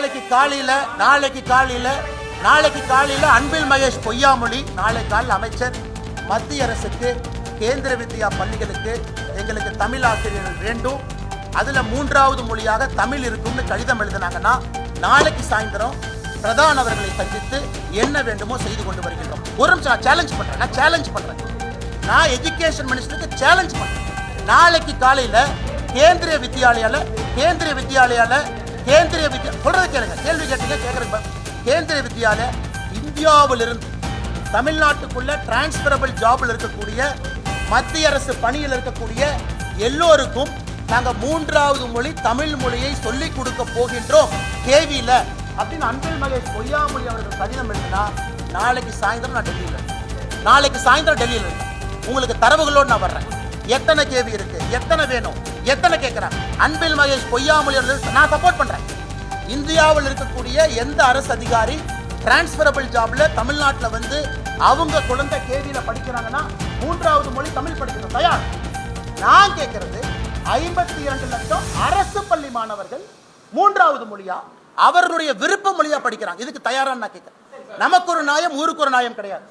நாளைக்கு காலையில நாளைக்கு காலையில நாளைக்கு காலையில அன்பில் மகேஷ் பொய்யாமொழி நாளை காலையில் அமைச்சர் மத்திய அரசுக்கு கேந்திர வித்யா பள்ளிகளுக்கு எங்களுக்கு தமிழ் ஆசிரியர்கள் வேண்டும். அதுல மூன்றாவது மொழியாக தமிழ் இருக்கும்னு கடிதம் எழுதினாங்கன்னா நாளைக்கு சாயந்தரம் பிரதான் அவர்களை சந்தித்து என்ன வேண்டுமோ செய்து கொண்டு வருகின்றோம். ஒரு நிமிஷம் நான் சேலஞ்ச் பண்றேன் நான் சேலஞ்ச் பண்றேன். நான் எஜுகேஷன் மினிஸ்டருக்கு சேலஞ்ச் பண்றேன். நாளைக்கு காலையில கேந்திரிய வித்யாலயால கேந்திரிய வித்யாலயால கேந்திரிய வித்யா சொல்றது கேளுங்க. கேள்வி கேட்டீங்க கேட்கறது கேந்திரிய வித்யால இந்தியாவிலிருந்து தமிழ்நாட்டுக்குள்ள டிரான்ஸ்பரபிள் ஜாப்ல இருக்கக்கூடிய மத்திய அரசு பணியில் இருக்கக்கூடிய எல்லோருக்கும் நாங்கள் மூன்றாவது மொழி தமிழ் மொழியை சொல்லிக் கொடுக்க போகின்றோம். கேவியில். அப்படின்னு அன்பில் மகேஷ் பொய்யாமொழி அவர்கள் கடிதம் எழுதினா நாளைக்கு சாயந்தரம் நான் டெல்லியில் இருக்கேன். நாளைக்கு சாயந்தரம் டெல்லியில் இருக்கேன். உங்களுக்கு தரவுகளோடு நான் வர்றேன். எத்தனை கேவி இருக்கு? எத்தனை வேணும்? எத்தனை கேட்குறேன் அன்பில் மகேஷ் பொய்யாமொழி அவர்கள் நான் சப்போர்ட் பண்ணுறேன் இந்தியாவில் இருக்கக்கூடிய எந்த அரசு அதிகாரி டிரான்ஸ்பரபிள் ஜாப்ல தமிழ்நாட்டில் வந்து அவங்க குழந்தை கேவியில் படிக்கிறாங்கன்னா மூன்றாவது மொழி தமிழ் படிக்கணும். தயார்? நான் கேட்கறது ஐம்பத்தி இரண்டு லட்சம் அரசு பள்ளி மாணவர்கள் மூன்றாவது மொழியா? அவர்களுடைய விருப்ப மொழியா படிக்கிறாங்க. இதுக்கு தயாரான்னு நான் கேட்கிறேன். நமக்கு ஒரு நாயம் ஊருக்கு ஒரு நாயம் கிடையாது.